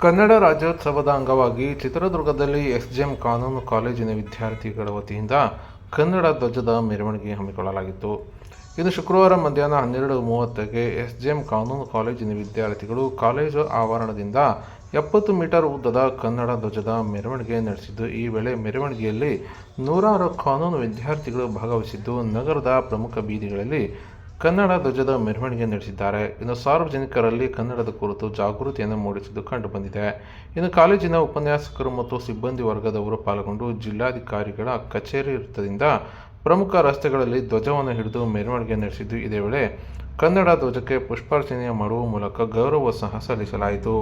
ಕನ್ನಡ ರಾಜ್ಯೋತ್ಸವದ ಅಂಗವಾಗಿ ಚಿತ್ರದುರ್ಗದಲ್ಲಿ ಎಸ್ಜೆಎಂ ಕಾನೂನು ಕಾಲೇಜಿನ ವಿದ್ಯಾರ್ಥಿಗಳ ವತಿಯಿಂದ ಕನ್ನಡ ಧ್ವಜದ ಮೆರವಣಿಗೆ ಹಮ್ಮಿಕೊಳ್ಳಲಾಗಿತ್ತು. ಇನ್ನು ಶುಕ್ರವಾರ ಮಧ್ಯಾಹ್ನ ಹನ್ನೆರಡು ಮೂವತ್ತಕ್ಕೆ ಎಸ್ಜೆಎಂ ಕಾನೂನು ಕಾಲೇಜಿನ ವಿದ್ಯಾರ್ಥಿಗಳು ಕಾಲೇಜು ಆವರಣದಿಂದ ಎಪ್ಪತ್ತು ಮೀಟರ್ ಉದ್ದದ ಕನ್ನಡ ಧ್ವಜದ ಮೆರವಣಿಗೆ ನಡೆಸಿದ್ದು, ಈ ವೇಳೆ ಮೆರವಣಿಗೆಯಲ್ಲಿ ನೂರಾರು ಕಾನೂನು ವಿದ್ಯಾರ್ಥಿಗಳು ಭಾಗವಹಿಸಿದ್ದು, ನಗರದ ಪ್ರಮುಖ ಬೀದಿಗಳಲ್ಲಿ ಕನ್ನಡ ಧ್ವಜದ ಮೆರವಣಿಗೆ ನಡೆಸಿದ್ದಾರೆ. ಇನ್ನು ಸಾರ್ವಜನಿಕರಲ್ಲಿ ಕನ್ನಡದ ಕುರಿತು ಜಾಗೃತಿಯನ್ನು ಮೂಡಿಸಿದ್ದು ಕಂಡುಬಂದಿದೆ. ಇನ್ನು ಕಾಲೇಜಿನ ಉಪನ್ಯಾಸಕರು ಮತ್ತು ಸಿಬ್ಬಂದಿ ವರ್ಗದವರು ಪಾಲ್ಗೊಂಡು ಜಿಲ್ಲಾಧಿಕಾರಿಗಳ ಕಚೇರಿ ವೃತ್ತದಿಂದ ಪ್ರಮುಖ ರಸ್ತೆಗಳಲ್ಲಿ ಧ್ವಜವನ್ನು ಹಿಡಿದು ಮೆರವಣಿಗೆ ನಡೆಸಿದ್ದು ಇದೇ ವೇಳೆ ಕನ್ನಡ ಧ್ವಜಕ್ಕೆ ಪುಷ್ಪಾರ್ಚನೆ ಮಾಡುವ ಮೂಲಕ ಗೌರವ ಸಹ ಸಲ್ಲಿಸಲಾಯಿತು.